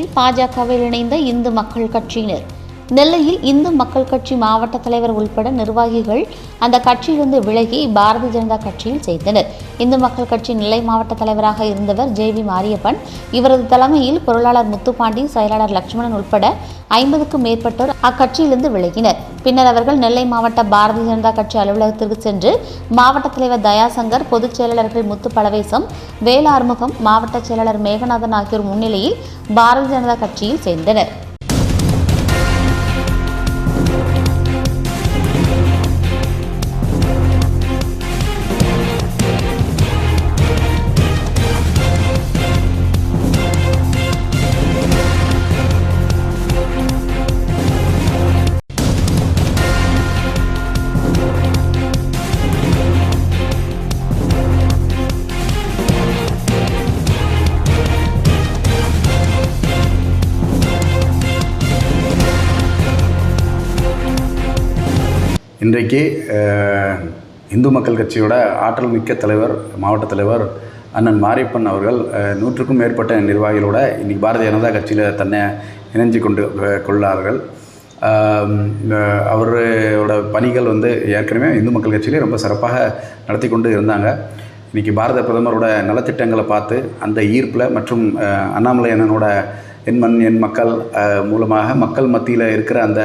நிலையில் பாஜகவில் இணைந்த இந்து மக்கள் கட்சியினர். நெல்லையில் இந்து மக்கள் கட்சி மாவட்ட தலைவர் உள்பட நிர்வாகிகள் அந்த கட்சியிலிருந்து விலகி பாரதிய ஜனதா கட்சியில் சேர்ந்தனர். இந்து மக்கள் கட்சி நெல்லை மாவட்ட தலைவராக இருந்தவர் ஜே வி மாரியப்பன் இவரது தலைமையில் பொருளாளர் முத்துப்பாண்டி செயலாளர் லட்சுமணன் உட்பட ஐம்பதுக்கும் மேற்பட்டோர் அக்கட்சியிலிருந்து விலகினர். பின்னர் அவர்கள் நெல்லை மாவட்ட பாரதிய ஜனதா கட்சி அலுவலகத்திற்கு சென்று மாவட்ட தலைவர் தயாசங்கர் பொதுச் செயலாளர்கள் முத்து பலவேசம் வேல மாவட்ட செயலாளர் மேகநாதன் ஆகியோர் முன்னிலையில் பாரதிய ஜனதா கட்சியில் சேர்ந்தனர். இன்றைக்கு இந்து மக்கள் கட்சியோட ஆற்றல் மிக்க தலைவர் மாவட்ட தலைவர் அண்ணன் மாரியப்பன் அவர்கள் நூற்றுக்கும் மேற்பட்ட நிர்வாகிகளோட இன்றைக்கி பாரதிய ஜனதா கட்சியில் தன்னை இணைஞ்சு கொண்டு கொள்ளார்கள். அவரோட பணிகள் வந்து ஏற்கனவே இந்து மக்கள் கட்சியிலே ரொம்ப சிறப்பாக நடத்தி கொண்டு இருந்தாங்க. இன்றைக்கி பாரத பிரதமரோட நலத்திட்டங்களை பார்த்து அந்த ஈர்ப்பில் மற்றும் அண்ணாமலை அண்ணனோட என் மண் என் மக்கள் மூலமாக மக்கள் மத்தியில் இருக்கிற அந்த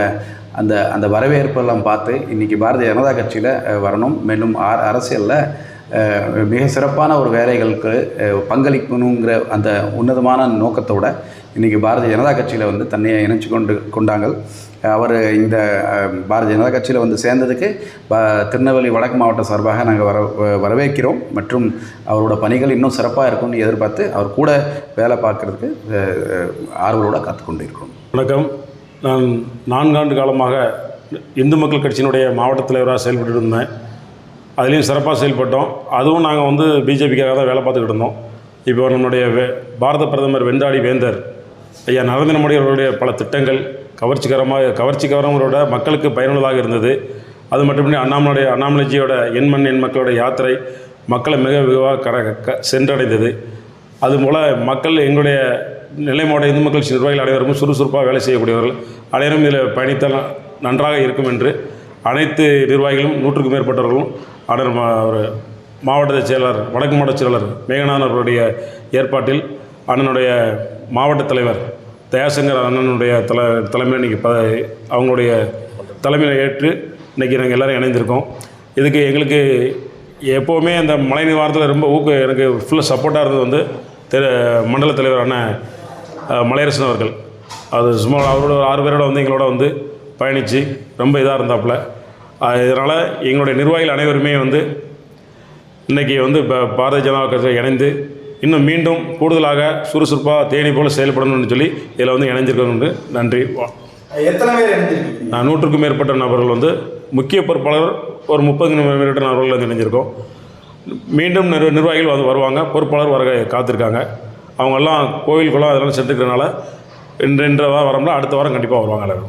அந்த அந்த வரவேற்பெல்லாம் பார்த்து இன்றைக்கி பாரதிய ஜனதா கட்சியில் வரணும். மேலும் ஆர் அரசியலில் மிக சிறப்பான ஒரு வேலைகளுக்கு பங்களிக்கணுங்கிற அந்த உன்னதமான நோக்கத்தோட இன்றைக்கி பாரதிய ஜனதா கட்சியில் வந்து தன்னையை இணைச்சு கொண்டு கொண்டாங்க அவர் இந்த பாரதிய ஜனதா கட்சியில் வந்து சேர்ந்ததுக்கு ப திருநெல்வேலி வடக்கு மாவட்ட சார்பாக நாங்கள் வர வ- வரவேற்கிறோம். மற்றும் அவரோட பணிகள் இன்னும் சிறப்பாக இருக்கும்னு எதிர்பார்த்து அவர் கூட வேலை பார்க்குறதுக்கு ஆர்வலோடு காத்துக்கொண்டு இருக்கிறோம் வணக்கம். நான் நான்காண்டு காலமாக இந்து மக்கள் கட்சியினுடைய மாவட்ட தலைவராக செயல்பட்டு இருந்தேன். அதுலேயும் சிறப்பாக செயல்பட்டோம். அதுவும் நாங்கள் வந்து பிஜேபிக்காக தான் வேலை பார்த்துக்கிட்டு இருந்தோம். இப்போ நம்முடைய வே பாரத பிரதமர் வெண்டாடி வேந்தர் ஐயா நரேந்திர மோடி அவர்களுடைய பல திட்டங்கள் கவர்ச்சிகரமாக கவர்ச்சிகரங்களோட மக்களுக்கு பயனுள்ளதாக இருந்தது. அது மட்டுமின்றி அண்ணாமலையுடைய அண்ணாமலைஜியோட எண்மண் எண் மக்களோட யாத்திரை மக்களை மிக விரிவாக கர க சென்றடைந்தது. அதுபோல் மக்கள் எங்களுடைய நிலை மாவட்ட இந்து மக்கள் நிர்வாகிகள் அனைவரும் சுறுசுறுப்பாக வேலை செய்யக்கூடியவர்கள் அனைவரும் இதில் பயணித்தால் நன்றாக இருக்கும் என்று அனைத்து நிர்வாகிகளும் நூற்றுக்கும் மேற்பட்டவர்களும் அடர் மா- ஒரு மாவட்ட செயலர் வடக்கு மாவட்ட செயலர் மேகநாதன் அவருடைய ஏற்பாட்டில் அண்ணனுடைய மாவட்ட தலைவர் தயாசங்கர் அண்ணனுடைய தலை தலைமையில் இன்றைக்கி ப அவங்களுடைய தலைமையில் ஏற்று இன்றைக்கி நாங்கள் எல்லோரும் இணைந்திருக்கோம். இதுக்கு எங்களுக்கு எப்போவுமே அந்த மழை நிவாரணத்தில் ரொம்ப ஊக்க எனக்கு ஃபுல்லாக சப்போர்ட்டாக இருந்தது வந்து திரு மண்டல தலைவரான மலையரசன் அவர்கள். அது சும்மா அவரோட ஒரு ஆறு பேரோட வந்து எங்களோட வந்து பயணித்து ரொம்ப இதாக இருந்தாப்புல. இதனால் எங்களுடைய நிர்வாகிகள் அனைவருமே வந்து இன்றைக்கி வந்து இப்போ பாரதிய ஜனதா கட்சியில் இணைந்து இன்னும் மீண்டும் கூடுதலாக சுறுசுறுப்பாக தேனி போல் செயல்படணும்னு சொல்லி இதில் வந்து இணைஞ்சிருக்கோம் நன்றி. எத்தனை பேர் நூற்றுக்கும் மேற்பட்ட நபர்கள் வந்து முக்கிய பொறுப்பாளர் ஒரு முப்பது மேற்பட்ட நபர்கள் வந்து இணைஞ்சிருக்கோம். மீண்டும் நிர் நிர்வாகிகள் வந்து வருவாங்க. பொறுப்பாளர் வர காத்திருக்காங்க. அவங்கெல்லாம் கோவில் குளம் அதெல்லாம் செத்துக்கிறனால இன்று இன்ற வாரம் வரம்ல அடுத்த வாரம் கண்டிப்பாக வருவாங்க எல்லாரும்.